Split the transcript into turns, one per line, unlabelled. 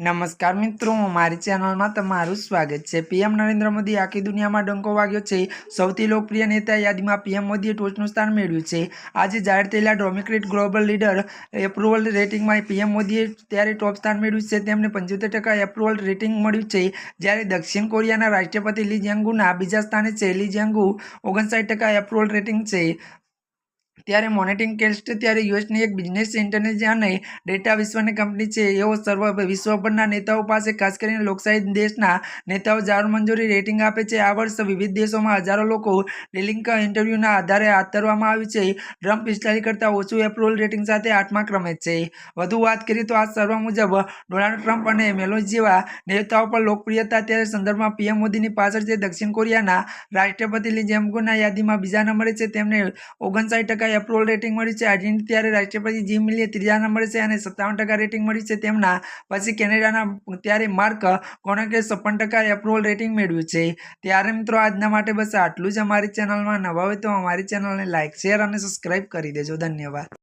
નમસ્કાર મિત્રો, મારી ચેનલમાં તમારું સ્વાગત છે. પીએમ નરેન્દ્ર મોદી આખી દુનિયામાં ડંકો વાગ્યો છે. સૌથી લોકપ્રિય નેતા યાદીમાં પીએમ મોદીએ ટોચનું સ્થાન મેળવ્યું છે. આજે જાહેર થયેલા ડોમિક્રેટ ગ્લોબલ લીડર એપ્રુવલ રેટિંગમાં પીએમ મોદીએ ત્યારે ટોપ સ્થાન મેળવ્યું છે. તેમને પંચોતેર ટકા એપ્રુવલ રેટિંગ મળ્યું છે. જ્યારે દક્ષિણ કોરિયાના રાષ્ટ્રપતિ લી જેંગુના બીજા સ્થાને છે. લી જેંગુ ઓગણસાઠ ટકા એપ્રુવલ રેટિંગ છે. ત્યારે મોનેટિંગ કેસ્ટ ત્યારે યુએસની એક બિઝનેસ ઇન્ટરનેટ અને ડેટા વિશ્વની કંપની છે. એવો સર્વ વિશ્વભરના નેતાઓ પાસે ખાસ કરીને લોકશાહી દેશના નેતાઓ જાહેર મંજૂરી રેટિંગ આપે છે. આ વર્ષ વિવિધ દેશોમાં હજારો લોકો લિલિંક ઇન્ટરવ્યૂના આધારે હાથ ધરવામાં આવ્યું છે. ટ્રમ્પ પિસ્તાલીસ કરતાં ઓછું એપ્રુવલ રેટિંગ સાથે આઠમા ક્રમે છે. વધુ વાત કરીએ તો આ સર્વ મુજબ ડોનાલ્ડ ટ્રમ્પ અને મેલોની જેવા નેતાઓ પર લોકપ્રિયતા ત્યારે સંદર્ભમાં પીએમ મોદીની પાછળ છે. દક્ષિણ કોરિયાના રાષ્ટ્રપતિ લી જેમગુના યાદીમાં બીજા નંબરે છે. તેમને ઓગણસાઠ ટકા એપ્રુવલ રેટિંગ મળ્યું છે. આર્જેન્ટિના ત્યારે રાષ્ટ્રપતિ જીમ મિલીએ ત્રીજા નંબરે છે અને સત્તાવન ટકા રેટિંગ મળ્યું છે તેમના. પછી કેનેડાના, ત્યારે માર્ક કોણકે છપ્પન ટકા એપ્રુવલ રેટિંગ મેળવ્યું છે. ત્યારે મિત્રો, આજના માટે બસ આટલું જ અમારી ચેનલમાં નવા હોય તો અમારી ચેનલને લાઇક શેર અને સબસ્ક્રાઈબ કરી દેજો. ધન્યવાદ.